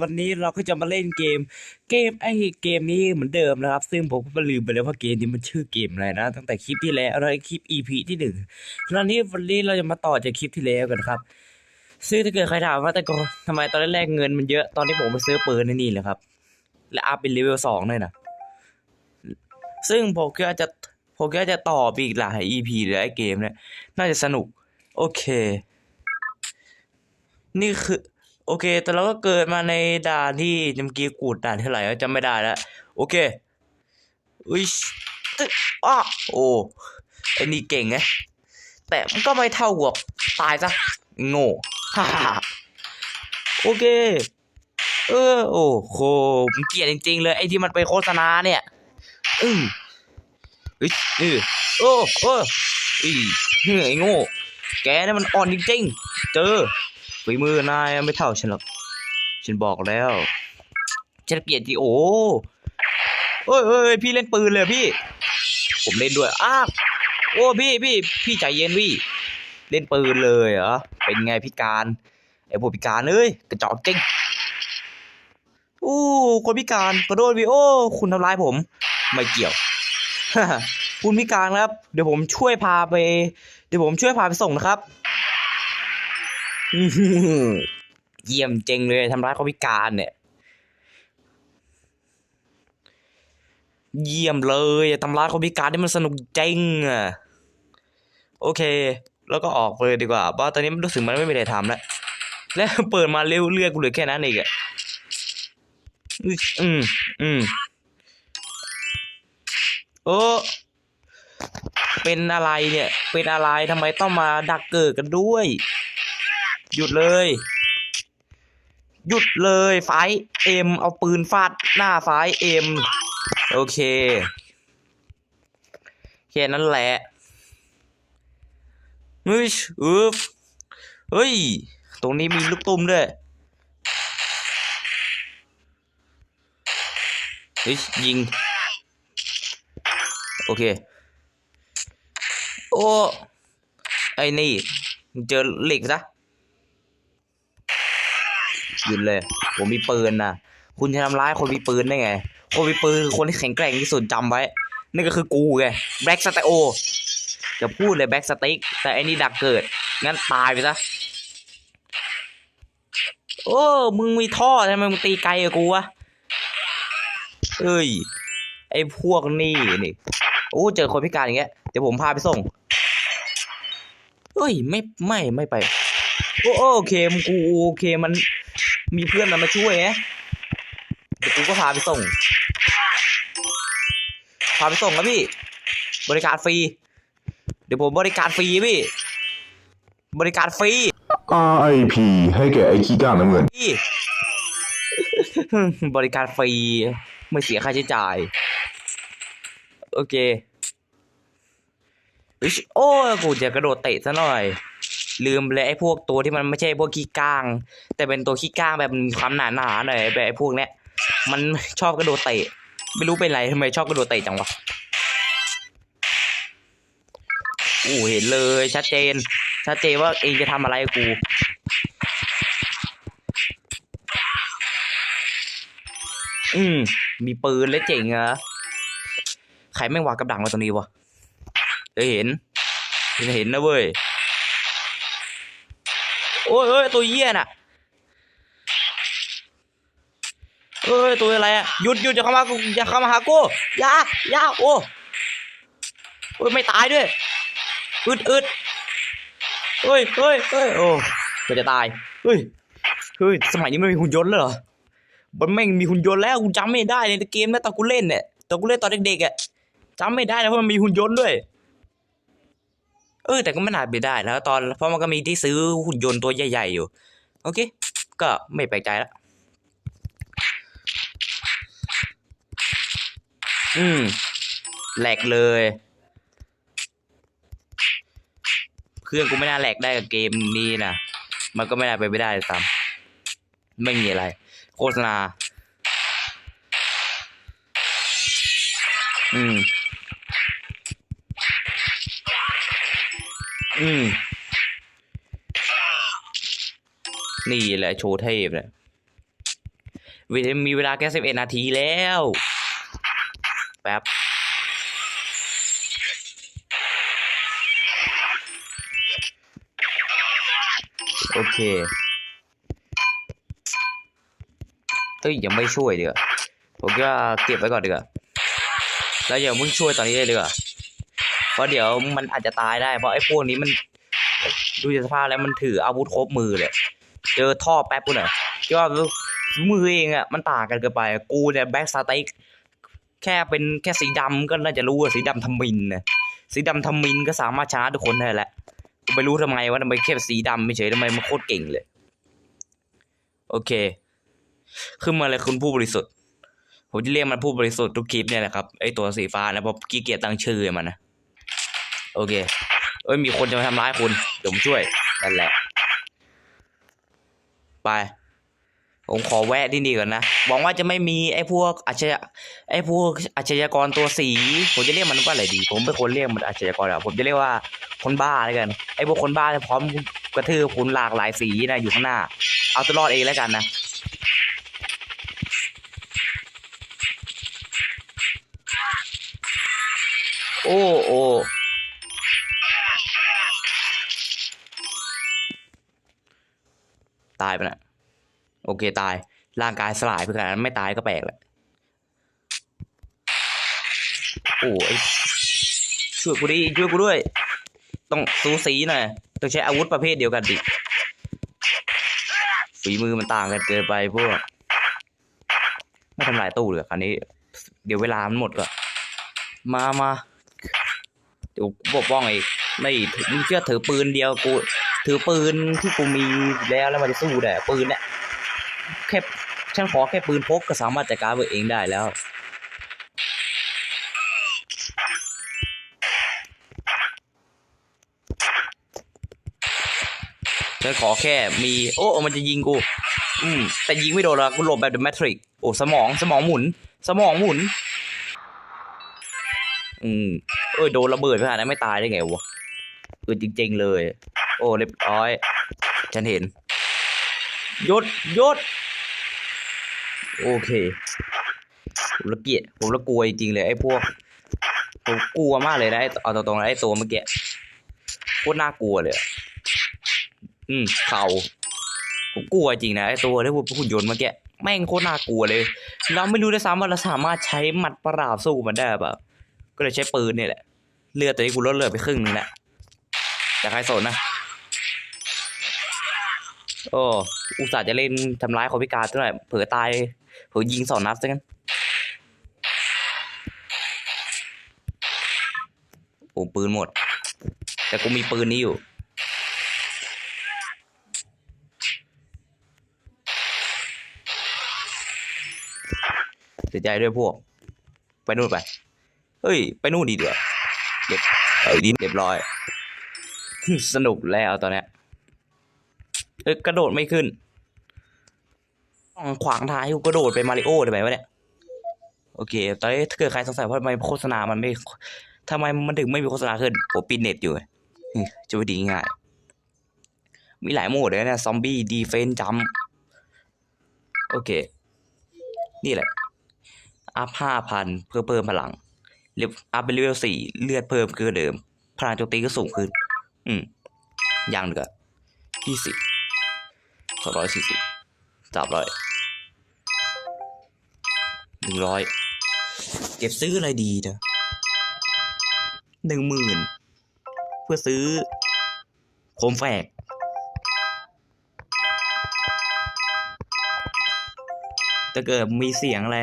วันนี้เราก็จะมาเล่นเกม เกมไอ้เกมนี้เหมือนเดิมนะครับ ซึ่งผมก็ลืมไปแล้วว่าเกมนี้มันชื่อเกมอะไรนะ ตั้งแต่คลิปที่แล้วแล้วคลิป EP ที่หนึ่งตอนนี้วันนี้เราจะมาต่อจากคลิปที่แล้วกันครับ ซึ่งถ้าเกิดใครถามว่าแต่ก่อนทำไมตอนแรกเงินมันเยอะตอนที่ผมไปซื้อปืนนี่แหละครับ และอัพเป็นเลเวลสองเลยนะซึ่งผมก็จะผมก็จะต่อไปอีกหลาย EP เลยไอ้เกมเนี่ยน่าจะสนุก โอเค นี่คือ โอเค แต่เราก็เกิดมาในด่านที่จำกี้กูดด่านเท่าไหร่จำไม่ได้แล้ว โอเคอุ้ยตึ๊ดอ้อโอ้ไอ้นี่เก่งไงแต่มันก็ไม่เท่ากับตายซะโง่ฮ่าฮ่าโอเค เออ โอ้โหผมเกลียดจริง ๆ เลย ไอ้ที่มันไปโฆษณาเนี่ย อืมเฮ้ยเออโอ้โอ้อีเฮ้ยไอ้โง่ แกนี่มันอ่อนจริง ๆ เจอ ฝีมือนายไม่เท่าฉันหรอก ฉันบอกแล้ว ฉันเกลียดจีโอ้เอ้ยเอ้ยพี่เล่นปืนเลยพี่ ผมเล่นด้วย อ้าวโอ้พี่พี่พี่ใจเย็นพี่ เล่นปืนเลยเหรอ เป็นไงพี่การไอ้พวกพิการเอ้ยกระจอกจริงอู้คนพิการขอโทษพี่โอ้คุณทำร้ายผม ไม่เกี่ยวคุณพิการครับ เดี๋ยวผมช่วยพาไป เดี๋ยวผมช่วยพาไปส่งนะครับ เยี่ยมเจริงเลยทำร้ายคนพิการเนี่ย เยี่ยมเลยทำร้ายคนพิการนี่มันสนุกเจริงอะ โอเค แล้วก็ออกเลยดีกว่าเพราะตอนนี้มันรู้สึกมันไม่มีอะไรทำแล้วแล้วเปิดมาเร็วเลือกกูเหลือแค่นั้นเองอะอืมอืมอืมโอ้เป็นอะไรเนี่ย เป็นอะไรทำไมต้องมาดักเกิดกันด้วย หยุดเลย หยุดเลยไฟเอ็มเอาปืนฟาดหน้าไฟเอ็มโอเคแค่นั้นแหละเฮ้ยอึบเฮ้ย ตรงนี้มีลูกตุ้มด้วยเฮ้ยยิง โอเค โอ้ ไอ้นี่ เจอเหล็กซะ หยุดเลย ผมมีปืนนะคุณจะทำร้ายคนมีปืนได้ไง คนมีปืนคือคนที่แข็งแกร่งที่สุดจำไว้นี่ก็คือกูไงแบล็กสเตโอจะพูดเลยแบ็กสติ๊กแต่ไอ้นี่ดักเกิด งั้นตายไปซะ โอ้มึงมีท่อทำไมมึงตีไกลกับกูวะเอ้ย ไอ้พวกนี่นี่โอ้เจอคนพิการอย่างเงี้ยเดี๋ยวผมพาไปส่งเฮ้ย ไม่ไม่ไม่ไป โอ้โอเคมกูโอเคมัน มีเพื่อนมันมาช่วยไงเดี๋ยวกูก็พาไปส่ง พาไปส่งครับพี่ บริการฟรี เดี๋ยวผมบริการฟรีพี่ บริการฟรี RIP ให้แก่ไอ้ขี้ก้าน้ำเงิน พี่ บริการฟรี ไม่เสียค่าใช้จ่าย โอเคอิ๊ยโอ้ยกูจะกระโดดเตะซะหน่อย ลืมเลยไอ้พวกตัวที่มันไม่ใช่พวกขี้ก้าง แต่เป็นตัวขี้ก้างแบบมีความหนาหนาหน่อยแบบไอ้พวกเนี้ยมันชอบกระโดดเตะ ไม่รู้เป็นไรทำไมชอบกระโดดเตะจังวะโอ้เห็นเลยชัดเจน ชัดเจนว่าเองจะทำอะไรกูอืม มีปืนและเจ๋งอะใครแม่งวางกับดักมาตรงนี้วะเอ้ยเห็นเห็น เห็นนะเว้ย อ้ยเอ้ยตัวเหี้ยน่ะเอ้ยตัวอะไรอะหยุดหยุดอย่าเข้ามาอย่าเข้ามาหากูอย่าอย่าโอ้โอ้ยไม่ตายด้วยอึดอึดเฮ้ยเฮ้ยเฮ้ยโอ้ก็จะตายเฮ้ยเฮ้ยสมัยนี้ไม่มีหุ่นยนต์เลยเหรอมันแม่งมีหุ่นยนต์แล้วกูจำไม่ได้ในเกมนะตอนกูเล่นเนี่ยตอนกูเล่นตอนเด็กๆอะจำไม่ได้นะเพราะมันมีหุ่นยนต์ด้วย เออแต่ก็ไม่น่าไปได้แล้วตอนเพราะมันก็มีที่ซื้อหุ่นยนต์ตัวใหญ่ๆอยู่ โอเค ก็ไม่แปลกใจละอืมแหลกเลย เครื่องกูไม่น่าแหลกได้กับเกมนี้นะมันก็ไม่น่าไปไม่ได้เลยซ้ำไม่มีอะไร โฆษณา อืม อืม นี่แหละโชว์เทพเนี่ยเวลมีเวลาแค่สิบเอ็ดนาทีแล้ว แป๊บโอเค เฮ้ย ยังไม่ช่วยเดี๋ยวาผมก็เก็บไว้ก่อนดีกว่าแล้วอย่าเพิ่งช่วยตอนนี้เลยดีกว่า เพราะเดี๋ยวมันอาจจะตายได้ เพราะไอ้พวกนี้มัน ดูจากสภาพแล้วมันถืออาวุธครบมือเลยเจอท่อแป๊บกูหน่อยก็มือเองอะมันต่างกันเกินไป กูเนี่ยแบ็กสเต็กแค่เป็นแค่สีดำก็น่าจะรู้ว่าสีดำทำมินนะสีดำทำมินก็สามารถชนะทุกคนได้แหละกูไม่รู้ทำไมว่าทำไมแค่สีดำไม่เฉยทำไมมันโคตรเก่งเลย โอเค ขึ้นมาเลยคุณผู้บริสุทธิ์ผมจะเรียกมันผู้บริสุทธิ์ทุกคลิปเนี่ยแหละครับไอตัวสีฟ้านะเพราะขี้เกียจตั้งชื่อมันนะ โอเค เอ้ยมีคนจะมาทำร้ายคุณเดี๋ยวผมช่วยนั่นแหละ ไป ผมขอแวะที่นี่ก่อนนะหวังว่าจะไม่มีไอ้พวกอาชญาไอ้พวกอาชญากรตัวสี ผมจะเรียกมันว่าอะไรดี ผมเป็นคนเรียกมันอาชญากรอะผมจะเรียกว่าคนบ้าแล้วกัน ไอ้พวกคนบ้าจะพร้อมกระทืบคุณหลากหลายสีนะอยู่ข้างหน้า เอาตัวรอดเองแล้วกันนะโอ้โอ้ายไปนะโอเคตาย ร่างกายสลายไปขนาดนั้นไม่ตายก็แปลกแหละโอ้ยช่วยกูดิช่วยกูด้วย ต้องสูสีหน่อยต้องใช้อาวุธประเภทเดียวกันดิฝีมือมันต่างกันเกินไปพวกไม่ทำลายตู้เลยคราวนี้ เดี๋ยวเวลามันหมดก็มามาเดี๋ยวปกป้องไอ้ไม่มึงเชื่อถือปืนเดียวกู ถือปืนที่กูมีแล้วแล้วมันจะสู้ได้ปืนเนี่ยแค่ฉันขอแค่ปืนพกก็สามารถจัดการตัวเองได้แล้ว ฉันขอแค่มี โอ้ มันจะยิงกู อืม แต่ยิงไม่โดนหรอกกูหลบแบบเดอะแมทริก โอ้ สมอง สมองหมุน สมองหมุน อืม เอ้ย โดนระเบิดขนาดนั้นไม่ตายได้ไงวะ เออจริง ๆ เลย อ้เรียบร้อย ฉันเห็นยศยศโอเค ผมละเกียดผมละกลัวจริงๆเลยไอ้พวก ผมกลัวมากเลยนะไอ้เอาตรงๆนะไอ้ตัวเมื่อกี้โคตรน่ากลัวเลยอะอืมเข่าผมกลัวจริงนะไอ้ตัวที่พวกหุ่นยนต์เมื่อกี้แม่งโคตรน่ากลัวเลย เราไม่รู้ด้วยซ้ำว่าเราสามารถใช้หมัดประหลาบสู้มันได้เปล่าก็เลยใช้ปืนนี่แหละ เลือดตัวนี้กูลดเลือดไปครึ่งนึงแหละแต่ใครสนนะ โอ้อุตส่าห์จะเล่นทำร้ายคนพิการซะหน่อยเผลอตายเผลอยิงสองนัดซะงั้นโอ้ปืนหมด แต่กูมีปืนนี้อยู่เสียใจด้วยพวก ไปนู่นไป เฮ้ย ไปนู่นดีเดี๋ยวเก็บเอ้ยดีเรียบร้อย สนุกแล้วตอนเนี้ย เอ้ยกระโดดไม่ขึ้นต้องขวางทางให้กูกระโดดไปมาริโอได้ไหมวะเนี่ยโอเคตอนนี้ถ้าเกิดใครสงสัยว่าทำไมโฆษณามันไม่ทำไมมันถึงไม่มีโฆษณาขึ้นผมปิดเน็ตอยู่จะไปดีง่าย มีหลายโหมดเลยนะซอมบี้ดีเฟนจัมโอเค นี่แหละ อัพห้าพันเพื่อเพิ่มพลังเรียบอัพเป็นเลเวลสี่เลือดเพิ่มคือเดิมพลังโจมตีก็สูงขึ้น อืม อย่างหนึ่งอยี่สิบ สองร้อยสี่สิบสามร้อยหนึ่งร้อยเก็บซื้ออะไรดีนะหนึ่งหมื่นเพื่อซื้อโคมแฝกถ้าเกิดมีเสียงอะไร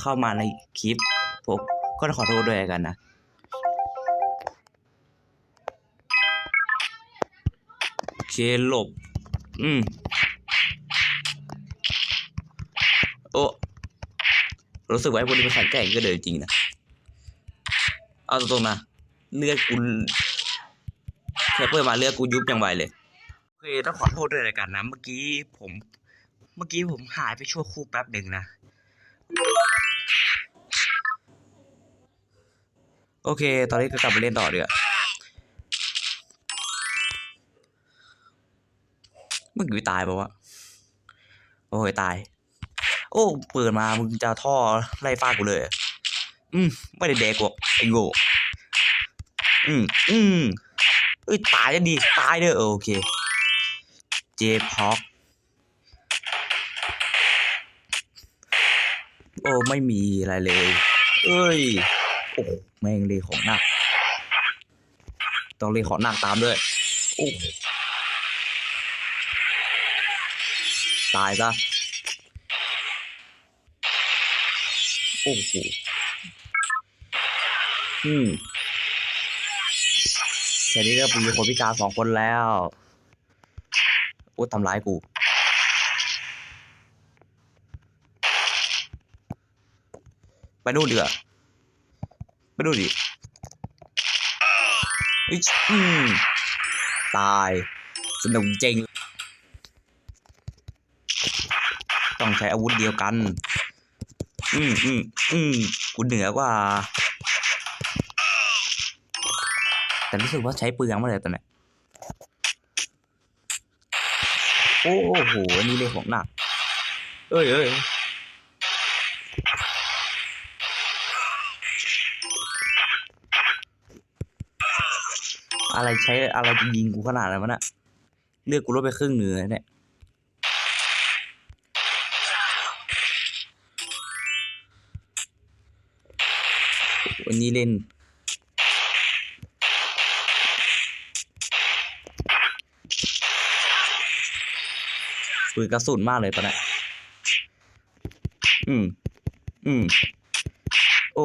เข้ามาในคลิปผมก็ขอโทษด้วยกันนะโอเคหลบ อืม โอ้รู้สึกว่าไอ้พวกนี้มันแข็งแกร่งก็เลยจริงนะ เอาตรงๆนะเลือดกูแค่เพิ่มมาเลือดกูยุบอย่างไวเลยโอเคต้องขอโทษด้วยรายการนะเมื่อกี้ผม เมื่อกี้ผมหายไปชั่วครู่แป๊บหนึ่งนะ โอเค ตอนนี้ก็กลับมาเล่นต่อเดือเมื่อกี้ตายปะวะ โอ้ยตาย โอ้เปิดมามึงจะท่อไล่ฟาดกูเลย อืมไม่ได้แดกหรอกไอ้โง่อืมอืมเอ้ยตายจะดีตายเด้อโอเคเจพ็อกโอ้ไม่มีอะไรเลย เอ้ย โอ้แม่งเลยของหนัก ต้องเลยของหนักตามด้วย โอ้ตายซะ โอ้โหอืมแค่นี้ก็มีคนพิการสองคนแล้วโอ้ทำร้ายกูไปนู่นดีกว่าไปนู่นดิอิ๊ยอืมตาย สนุกจริง ต้องใช้อาวุธเดียวกัน อืมอืมอืมกูเหนือกว่า แต่รู้สึกว่าใช้ปืนยังไม่ได้ตอนนี้โอ้โหอันนี้เลยของหนัก เอ้ยเอ้ยอะไรใช้อะไรจะยิงกูขนาดนั้นวะน่ะเลือดกูลดไปครึ่งหนึ่งแล้วเนี่ย วันนี้เล่น ปืนกระสุนมากเลยตอนนี้อืม อืม โอ้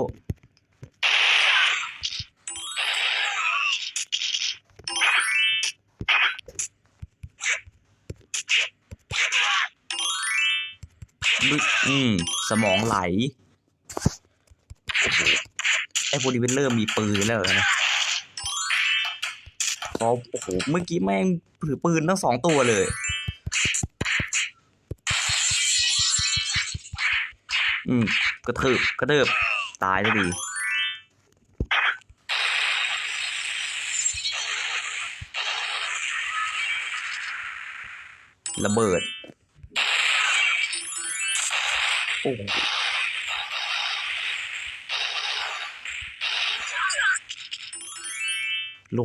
อืม สมองไหล พวกนี้เป็นเริ่มมีปืนแล้วนะพอโอ้โหเมื่อกี้แม่งถือปืนทั้งสองตัวเลย อืมกระทืบกระเดิบตายแล้วดีระเบิด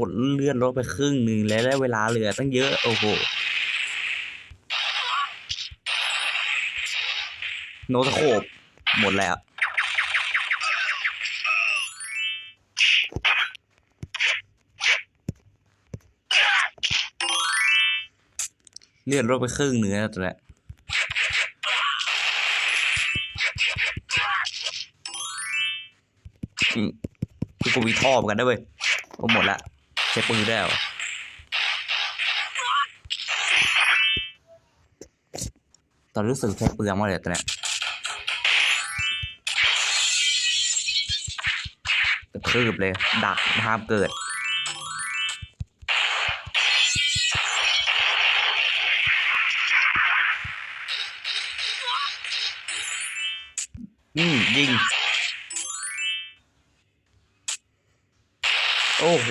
ดเลื่อนรถไปครึ่งหนึ่งแล้วได้เวลาเหลือตั้งเยอะโอ้โหโนตโคบหมดแล้วเลื่อนรถไปครึ่งหนึ่งแล้วตัวเนี้ยคือกูมีท่อเหมือนกันด้วยเวยโอ้หมดละ ใช้ปืนได้หรอตอนรู้สึกใช้เปลืองมากเลยตัวเนี้ยกระทืบเลย ดักห้ามเกิดอืมยิง โอ้โห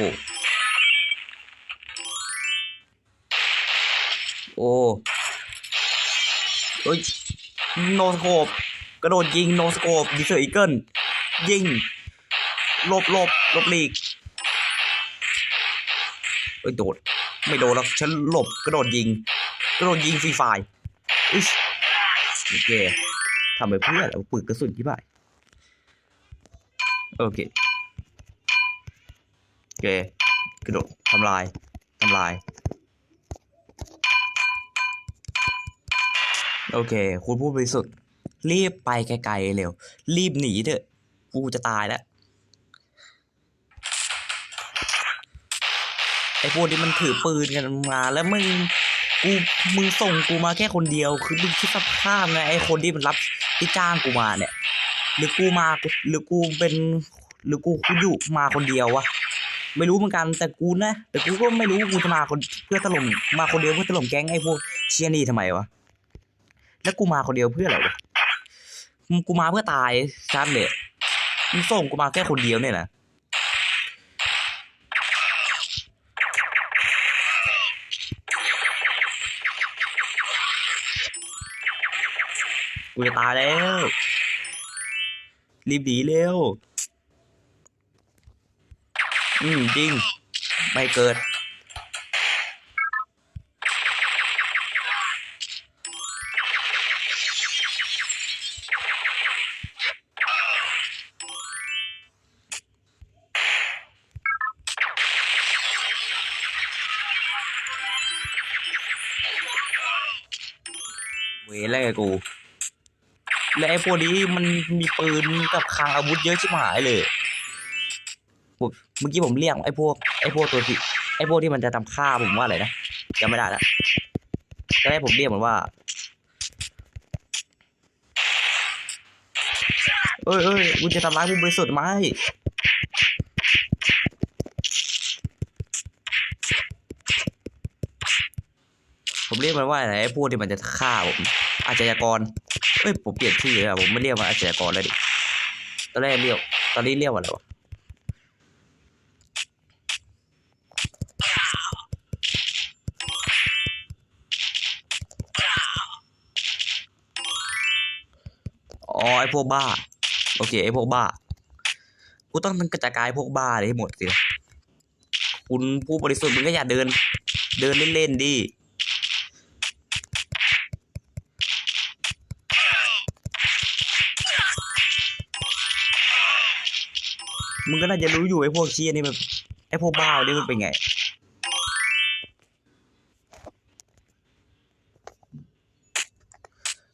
โอ้เอ้ยโนสโคปกระโดดยิงโนสโคปดิเซอร์อีเกิลยิงหลบหลบหลบหลีกเอ้ยโดด ไม่โดดแล้วฉันหลบกระโดดยิง กระโดดยิงฟรีไฟร์อุ๊ยโอเคทำไปเพื่อเอาปืนกระสุนที่บ่ายโอเคโอเคกระโดดทำลายทำลาย โอเค คุณผู้บริสุทธิ์รีบไปไกลๆเร็ว รีบหนีเถอะ กูจะตายแล้ว ไอ้พวกนี้มันถือปืนกันมาแล้วมึงกูมึงส่งกูมาแค่คนเดียว คือมึงคิดสภาพไงไอ้คนที่มันรับที่จ้างกูมาเนี่ย หรือกูมาหรือกูเป็น หรือกูกูอยู่มาคนเดียววะไม่รู้เหมือนกันแต่กูนะแต่กูก็ไม่รู้กูจะมาคนเพื่อถล่มมาคนเดียวเพื่อถล่มแก๊งไอ้พวกเชียนี่ทำไมวะ แล้วกูมาคนเดียวเพื่ออะไรวะกูมาเพื่อตายชัดเลยมึงส่งกูมาแค่คนเดียวเนี่ยนะกูกูจะตายแล้ว รีบหนีเร็ว อืม จริง ไม่เกิด พวกนี้มันมีปืนกับคลังอาวุธเยอะชิบหายเลยเมื่อกี้ผมเรียกไอ้พวกไอ้พวกตัวที่ไอ้พวกที่มันจะทำฆ่าผมว่าอะไรนะจำไม่ได้แล้วตอนแรกผมเรียกมันว่าเอ้ยเอ้ยคุณจะทำร้ายผู้บริสุทธิ์ไหมผมเรียกมันว่าอะไรไอ้พวกที่มันจะฆ่าผมอาชญากร เอ้ยผมเปลี่ยนชื่อแล้วผมไม่เรียกมันอาชญากรแล้วดิตอนแรกเรียกตอนนี้เรียกว่าอะไรวะอ๋อไอพวกบ้า โอเคไอพวกบ้ากูต้องมันกระจายพวกบ้าเลยให้หมดสิคุณผู้บริสุทธิ์มึงก็อย่าเดิน เดินเล่นๆดิ ก็น่าจะรู้อยู่ไอพวกเชียนี่มันไอพวกบ้านี่มันเป็นไง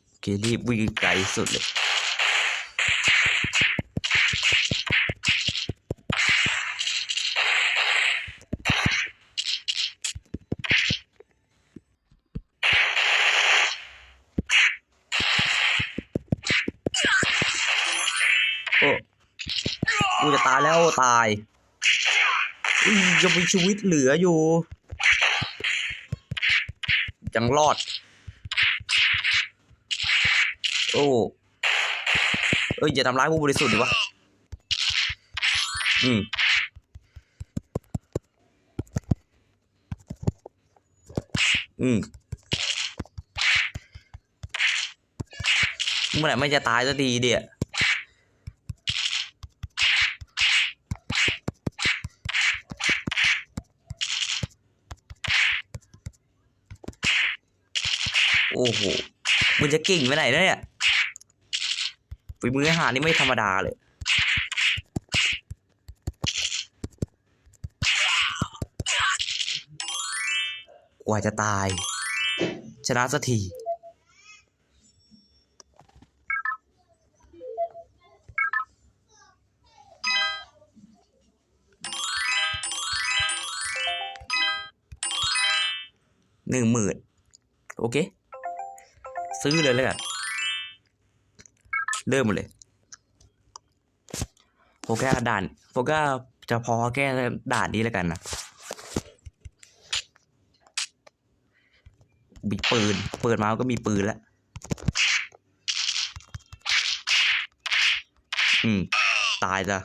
โอเครีบวิ่งไกลสุดเลย โอ้กูจะตายแล้วตายอุ๊ ยังมีชีวิตเหลืออยู่ยังรอด โอ้ เอ้ยอย่าทำร้ายผู้บริสุทธิ์ดิวะ อืมอืมเมื่อไหร่ไม่จะตายสักทีเดียโโหมันจะเก่งไปไหนเนี่ยฝีมืออาหารนี่ไม่ธรรมดาเลย กว่าจะตาย ชนะสักทีหนึ่งหมื่นโอเค ซื้อเลยแล้วกันเริ่มเลยโฟกัสด่านโฟกัสจะพอแก้ด่านนี้แล้วกันนะมีปืน เปิดมาก็มีปืนแล้ว อืม ตายจ้ะ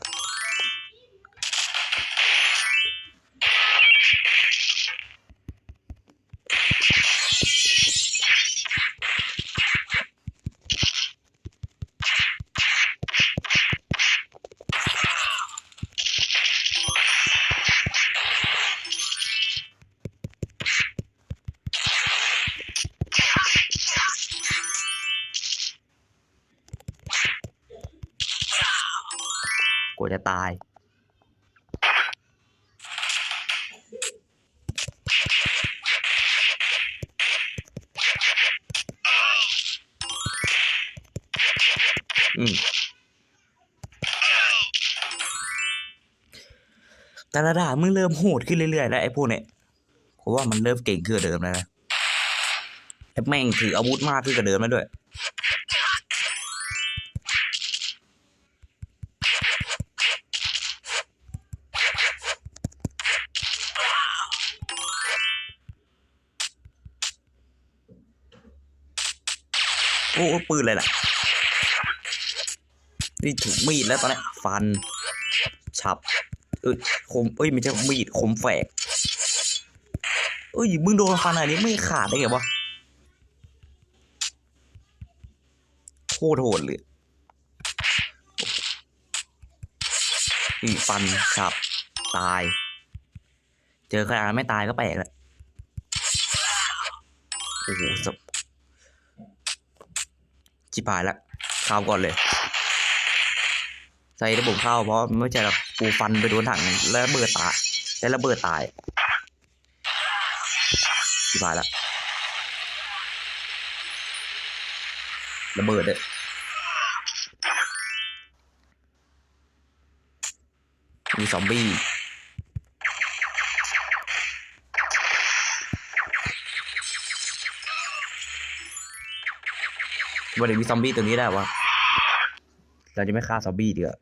วจะตาย อืมแต่ละด่ามึงเริ่มโหดขึ้นเรื่อยๆ แล้วไอ้พวกเนี้ยผมว่ามันเริ่มเก่งขึ้นกว่าเดิมแล้วนะแม่งถืออาวุธมากขึ้นกว่าเดิมแล้วด้วยืนเลยล่ะนี่ถูกมีดแล้วตอนนี้ฟัน ฉับ เอ้ยคมเอ้ยไม่ใช่มีดคมแฝกเอ้ยมึงโดนฟันอะไรนี้ไม่ขาดได้ไงวะโคตรโหดเลยอีฟันฉับ ตาย เจอขนาดไม่ตายก็แปลกแล้วโอ้โหสบ จิบหายแล้วข้าวก่อนเลย ใส่ระบบข้าวเพราะไม่ใช่แบบปูฟันไปโดนถังแล้วเบิดตายแล้วระเบิดตายจิบหายแล้วระเบิดเลยมีซอมบี้ วันนี้มีซอมบี้ตัวนี้ได้วะเราจะไม่ฆ่าซอมบี้เดี๋ยวา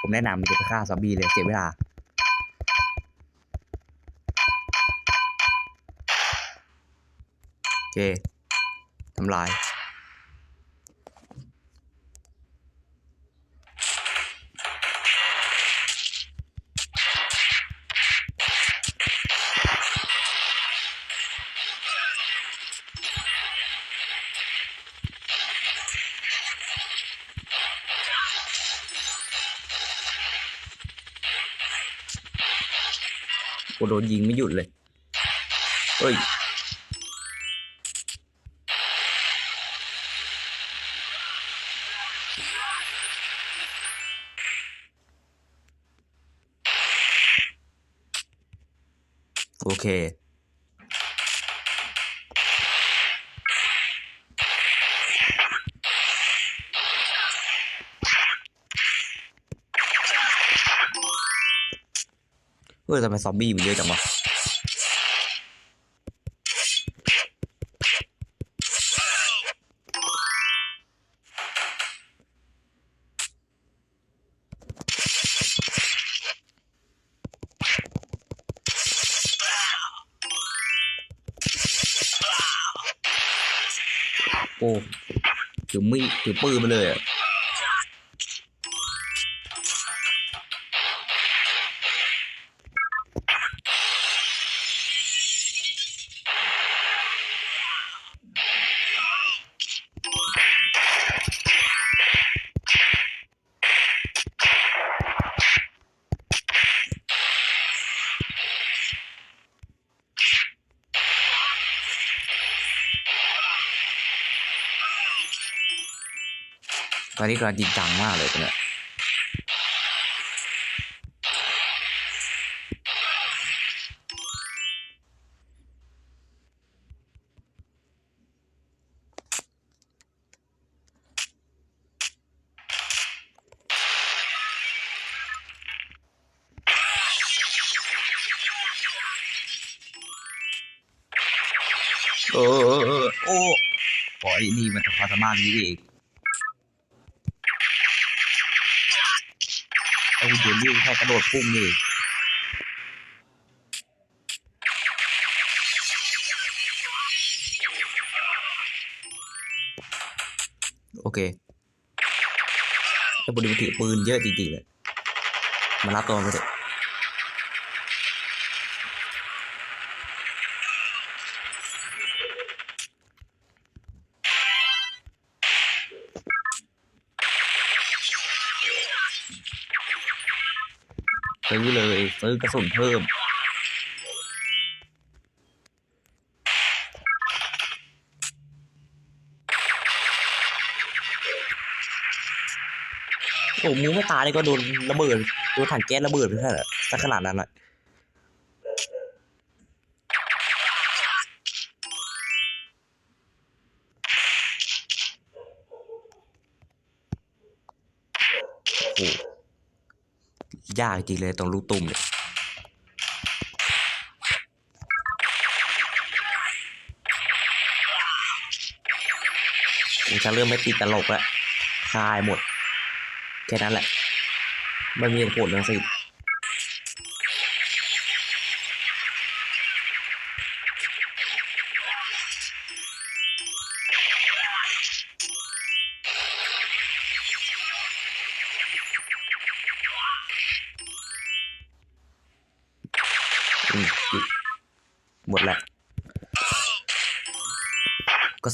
ผมแนะนำจะไปฆ่าซอมบี้เลยเสียเวลาโอเคทำลาย กูโดนยิงไม่หยุดเลย เฮ้ย โอเค เฮ้ยทำไมซอมบี้มันเยอะจังวะโอ้ถือมีดถือปืนมาเลยอะ ตอนนี้กำลังจริงจังมากเลยตอนเนี้ยเออเออเออโอ้ โอ้ยนี่มันจะความสามารถนี้เอง แค่กระโดดพุ่งนี่งโอเคแต่บุรีมันถือปืนเยอะจริงๆเลย มารับตัวมันไปเถอะ ซื้อเลย ซื้อกระสุนเพิ่ม โอ้มูไม่ตายเลยก็โดนระเบิดโดนถังแก๊สระเบิดไปแค่ไหนสักขนาดนั้นอะ ยากจริงเลยตรงลูกตุ่มเนี่ยผมจะเริ่มไม่ติดตลกแล้วคลายหมด แค่นั้นแหละ ไม่มีผลทั้งสิ้น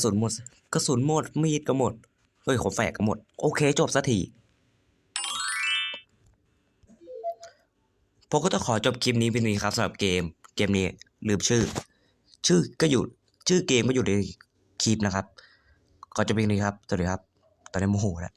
สุนหมด กระสุนหมด มีดก็หมด เฮ้ยขนแฝกก็หมด โอเค จบสักทีผมก็ต้องขอจบคลิปนี้เป็นนี้ครับสำหรับเกม เกมนี้ลืมชื่อ ชื่อก็อยู่ ชื่อเกมก็อยู่ในคลิปนะครับ ก็จบเพียงนี้ครับ สวัสดีครับ ตอนนี้โมโหแล้ว